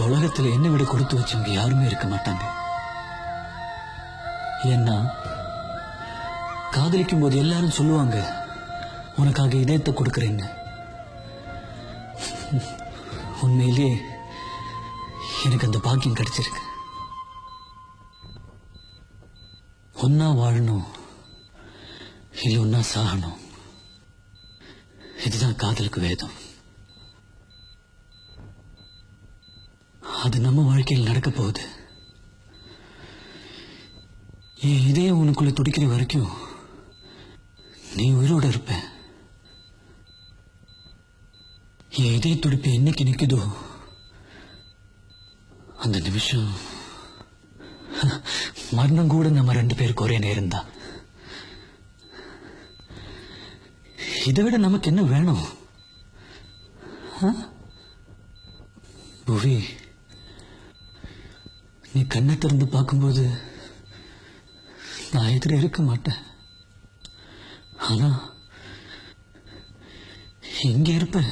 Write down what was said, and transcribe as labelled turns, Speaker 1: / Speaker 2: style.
Speaker 1: இந்த உலகத்துல என்னை விட கொடுத்து வச்சவங்க யாருமே இருக்க மாட்டாங்க. ஏன்னா காதலிக்கும் போது எல்லாரும் சொல்லுவாங்க உனக்காக இதயத்தை கொடுக்குறேன்னு. உண்மையிலேயே எனக்கு அந்த பாக்கியம் கிடைச்சிருக்கு. ஒன்னா வாழணும் இல்லை ஒன்னா சாகணும். இதுதான் காதலுக்கு வேதம். அது நம்ம வாழ்க்கையில் நடக்க போகுது. என் இதயம் உனக்குள்ள துடிக்கிற வரைக்கும் நீ உயிரோட இருப்ப. என் இதய துடிப்பு என்னைக்கு நிற்குதோ அந்த நிமிஷம் மரணம் கூட நம்ம ரெண்டு பேருக்கு ஒரே நேரம் தான். இதை விட நமக்கு என்ன வேணும்? ஆ? புவி நீ கண்ணை திறந்து பார்க்கும்போது நான் எதிர இருக்க மாட்டேன். ஆனா இங்க இருப்பேன்.